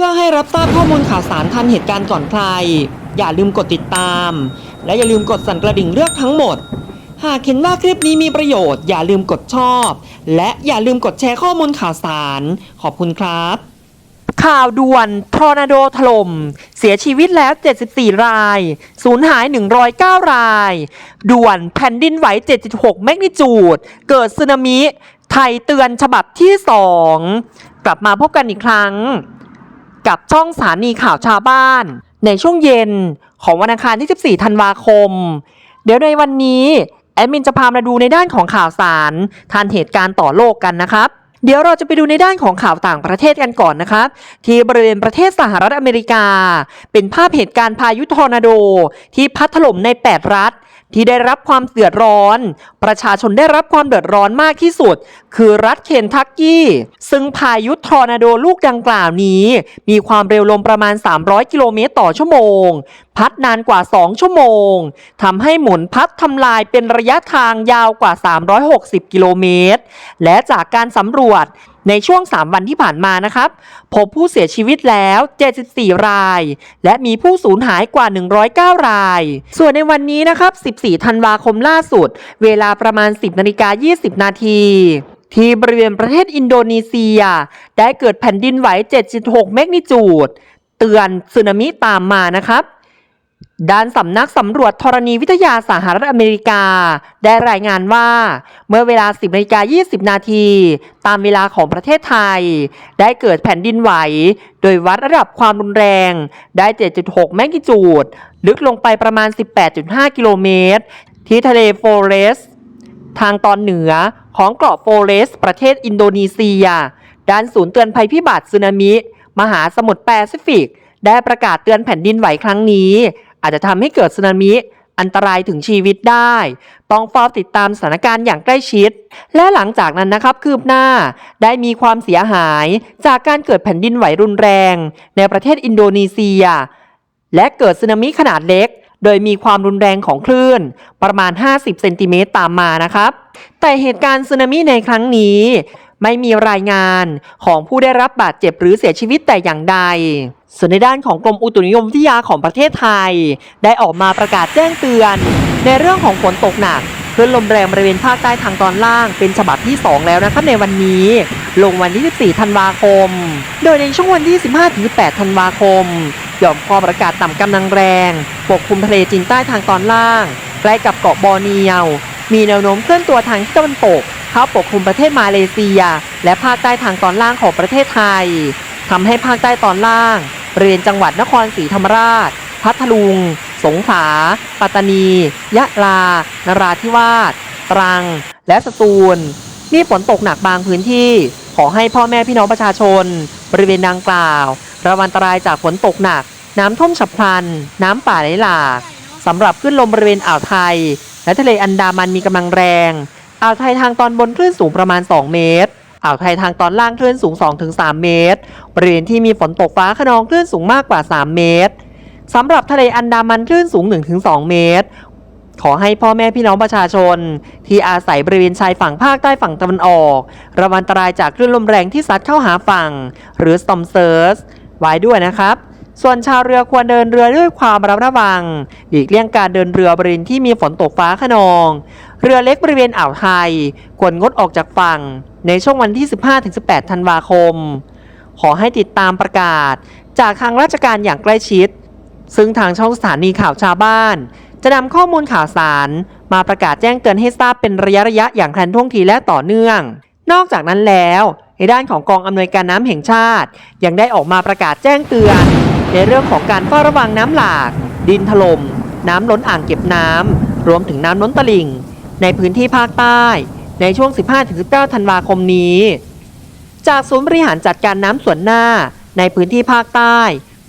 พื่อให้รับทราบข้อมูลข่าวสารทันเหตุการณ์ก่อนใคร อย่าลืมกดติดตาม และอย่าลืมกดสั่นกระดิ่งเลือกทั้งหมด หากเห็นว่าคลิปนี้มีประโยชน์ อย่าลืมกดชอบ และอย่าลืมกดแชร์ข้อมูลข่าวสาร ขอบคุณครับ ข่าวด่วนทอร์นาโดถล่ม เสียชีวิตแล้ว 74 ราย สูญหาย 109 ราย ด่วนแผ่นดินไหว 7.6 แมกนิจูด เกิดสึนามิ ไทยเตือนฉบับที่ 2 กลับมาพบกันอีกครั้ง กับช่องสถานีข่าวชาวบ้าน ในช่วงเย็นของวันอังคารที่ 14 ธันวาคม เดี๋ยวในวันนี้ แอดมินจะพามาดูในด้านของข่าวสารทันเหตุการณ์ต่อโลกกันนะครับเดี๋ยวเราจะไปดูในด้านของข่าวต่างประเทศกันก่อนนะครับ ที่บริเวณประเทศสหรัฐอเมริกา เป็นภาพเหตุการณ์พายุทอร์นาโด ที่พัดถล่มใน 8 รัฐ ที่ได้รับความเดือดร้อน ประชาชนได้รับความเดือดร้อนมากที่สุด คือรัฐเคนทักกี้ ซึ่งพายุทอร์นาโดลูกดังกล่าวนี้ มีความเร็วลมประมาณ 300 กิโลเมตรต่อชั่วโมง พัดนานกว่า 2 ชั่วโมงทำให้หมุนพัดทำลายเป็นระยะทางยาวกว่า 360 กิโลเมตร และจากการสำรวจ ในช่วง 3 วันที่ผ่านมานะครับ พบผู้เสียชีวิตแล้ว 74 ราย และมีผู้สูญหายกว่า 109 ราย ส่วนในวันนี้นะครับ 14 ธันวาคมล่าสุด เวลาประมาณ 10นาฬิกา20 นาทีที่บริเวณประเทศอินโดนีเซีย ได้เกิดแผ่นดินไหว 7.6แมกนิจูด เตือนสึนามิตามมานะครับ ด้านสำนักสำรวจธรณีวิทยาสหรัฐอเมริกา ได้รายงานว่า เมื่อเวลา 10นาฬิกา20 นาที ตามเวลาของประเทศไทย ได้เกิดแผ่นดินไหว โดยวัดระดับความรุนแรงได้ 7.6 แมกนิจูด ลึกลงไปประมาณ 18.5 กิโลเมตร ที่ทะเลโฟเรส ทางตอนเหนือของเกาะโฟเรส ประเทศอินโดนีเซีย ด้านศูนย์เตือนภัยพิบัติสึนามิ มหาสมุทรแปซิฟิก ได้ประกาศเตือนแผ่นดินไหวครั้งนี้ อาจจะทำให้เกิดสึนามิอันตรายถึงชีวิตได้ ต้องเฝ้าติดตามสถานการณ์อย่างใกล้ชิด และหลังจากนั้นนะครับคืบหน้า ได้มีความเสียหาย จากการเกิดแผ่นดินไหวรุนแรง ในประเทศอินโดนีเซีย และเกิดสึนามิขนาดเล็ก โดยมีความรุนแรงของคลื่น ประมาณ 50 เซนติเมตรตามมานะครับ แต่เหตุการณ์สึนามิในครั้งนี้ ไม่มีรายงานของผู้ได้รับบาดเจ็บหรือเสียชีวิตแต่อย่างใด ส่วนในด้านของกรมอุตุนิยมวิทยาของประเทศไทย ได้ออกมาประกาศแจ้งเตือน ในเรื่องของฝนตกหนักคลื่นลมแรงบริเวณภาคใต้ทางตอนล่างเป็นฉบับที่ 2 แล้วนะครับในวันนี้ ลงวันที่ 14 ธันวาคม โดยในช่วงวันที่ 15-18 ธันวาคมหย่อมความกาศต่ำกำลังแรง ปกคลุมทะเลจีนใต้ทางตอนล่าง ใกล้กับเกาะบอร์เนียว มีแนวโน้มเคลื่อนตัวทางทิศตะวันตก เข้าปกคลุมประเทศมาเลเซีย และภาคใต้ทางตอนล่างของประเทศไทยทำให้ภาคใต้ตอนล่างบริเวณจังหวัดนครศรีธรรมราช พัทลุง สงขลา ปัตตานี ยะลา นราธิวาส ตรัง และสตูล มีฝนตกหนักบางพื้นที่ ขอให้พ่อแม่พี่น้องประชาชน บริเวณดังกล่าว ระวังอันตรายจากฝนตกหนัก น้ำท่วมฉับพลัน น้ำป่าไหลหลากสำหรับขึ้นลมบริเวณอ่าวไทย และทะเลอันดามันมีกำลังแรง อ่าวไทยทางตอนบนคลื่นสูงประมาณ 2 เมตร อ่าวไทยทางตอนล่างคลื่นสูง 2-3 เมตร บริเวณที่มีฝนตกฟ้าขนองคลื่นสูงมากกว่า 3 เมตรสำหรับทะเลอันดามันคลื่นสูง 1-2 เมตร ขอให้พ่อแม่พี่น้องประชาชน ที่อาศัยบริเวณชายฝั่งภาคใต้ฝั่งตะวันออก ระวังอันตรายจากคลื่นลมแรงที่ซัดเข้าหาฝั่ง หรือ storm surge ไว้ด้วยนะครับ ส่วนชาวเรือควรเดินเรือด้วยความระมัดระวัง หลีกเลี่ยงการเดินเรือบริเวณที่มีฝนตกฟ้าขนอง เรือเล็กบริเวณอ่าวไทยควรงดออกจากฝั่ง ในช่วงวันที่ 15-18 ธันวาคม ขอให้ติดตามประกาศ จากทางราชการอย่างใกล้ชิด ซึ่งทางช่องสถานีข่าวชาวบ้าน จะนำข้อมูลข่าวสาร มาประกาศแจ้งเตือนให้ทราบเป็นระยะระยะๆอย่างทันท่วงทีและต่อเนื่อง นอกจากนั้นแล้วในด้านของกองอำนวยการน้ำแห่งชาติ ยังได้ออกมาประกาศแจ้งเตือน ในเรื่องของการเฝ้าระวังน้ำหลาก ดินถล่มน้ำล้นอ่างเก็บน้ำรวมถึงน้ำล้นตลิ่ง ในพื้นที่ภาคใต้ ในช่วง 15-19 ธันวาคมนี้ จากศูนย์บริหารจัดการน้ำส่วนหน้าในพื้นที่ภาคใต้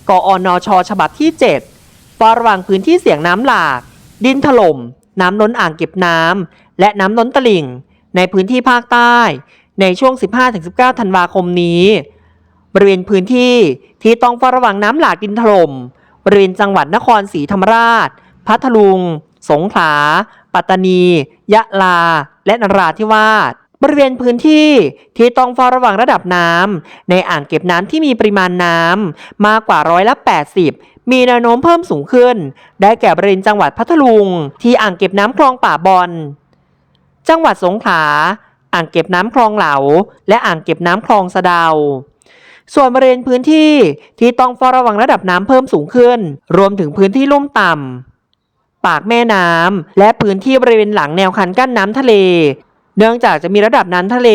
กอนชฉบับที่ 7 เฝ้าระวังพื้นที่เสี่ยงน้ำหลาก ดินถล่มน้ำล้นอ่างเก็บน้ำและน้ำล้นตลิ่ง ในพื้นที่ภาคใต้ ในช่วง 15-19 ธันวาคมนี้ บริเวณพื้นที่ที่ต้องเฝ้าระวังน้ำหลากดินถล่มบริเวณจังหวัดนครศรีธรรมราช พัทลุง สงขลา ปัตตานี ยะลา และนราธิวาสบริเวณพื้นที่ที่ต้องเฝ้าระวังระดับน้ำในอ่างเก็บน้ำที่มีปริมาณน้ำมากกว่าร้อยละ 80 มีแนวโน้มเพิ่มสูงขึ้น ได้แก่บริเวณจังหวัดพัทลุง ที่อ่างเก็บน้ำคลองป่าบอนจังหวัดสงขลาอ่างเก็บน้ำคลองเหลา และอ่างเก็บน้ำคลองสะดา ส่วนบริเวณพื้นที่ที่ต้องเฝ้าระวังระดับน้ำเพิ่มสูงขึ้น รวมถึงพื้นที่ลุ่มต่ำปากแม่น้ำและพื้นที่บริเวณหลังแนวคันกั้นน้ำทะเล เนื่องจากจะมีระดับน้ำทะเล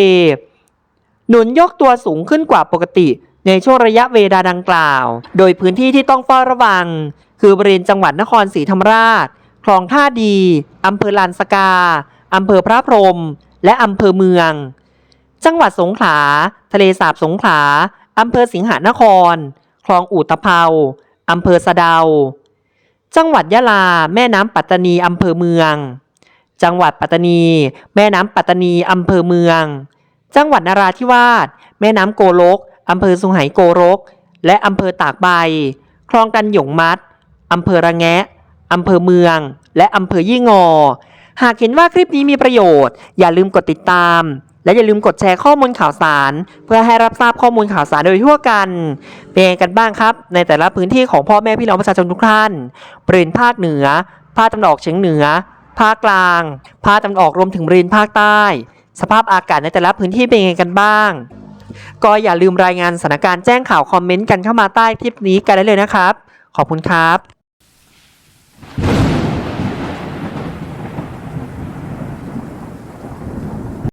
หนุนยกตัวสูงขึ้นกว่าปกติ ในช่วงระยะเวลาดังกล่าว โดยพื้นที่ที่ต้องเฝ้าระวัง คือบริเวณจังหวัดนครศรีธรรมราชคลองท่าดีอำเภอลานสกาอำเภอพระพรหมและอำเภอเมือง จังหวัดสงขลา ทะเลสาบสงขลา อำเภอสิงหานคร คลองอู่ตะเภาอำเภอสะเดา จังหวัดยะลา แม่น้ำปัตตานีอำเภอเมือง จังหวัดปัตตานี แม่น้ำปัตตานีอำเภอเมือง จังหวัดนราธิวาส แม่น้ำโกลกอำเภอสุไหงโกรกและอำเภอตากใบ คลองกันหยงมัดอำเภอระแงะอำเภอเมือง และอำเภอยี่งอ หากเห็นว่าคลิปนี้มีประโยชน์ อย่าลืมกดติดตาม และอย่าลืมกดแชร์ข้อมูลข่าวสาร เพื่อให้รับทราบข้อมูลข่าวสารโดยทั่วกัน เป็นยังไงกันบ้างครับ ในแต่ละพื้นที่ของพ่อแม่พี่น้องประชาชนทุกท่านบริเวณภาคเหนือ ภาคตะวันออกเฉียงเหนือ ภาคกลาง ภาคตะวันออกรวมถึงบริเวณภาคใต้ สภาพอากาศในแต่ละพื้นที่เป็นยังไงกันบ้าง ก็อย่าลืมรายงานสถานการณ์แจ้งข่าวคอมเมนต์กันเข้ามาใต้คลิปนี้กันได้เลยนะครับ ขอบคุณครับ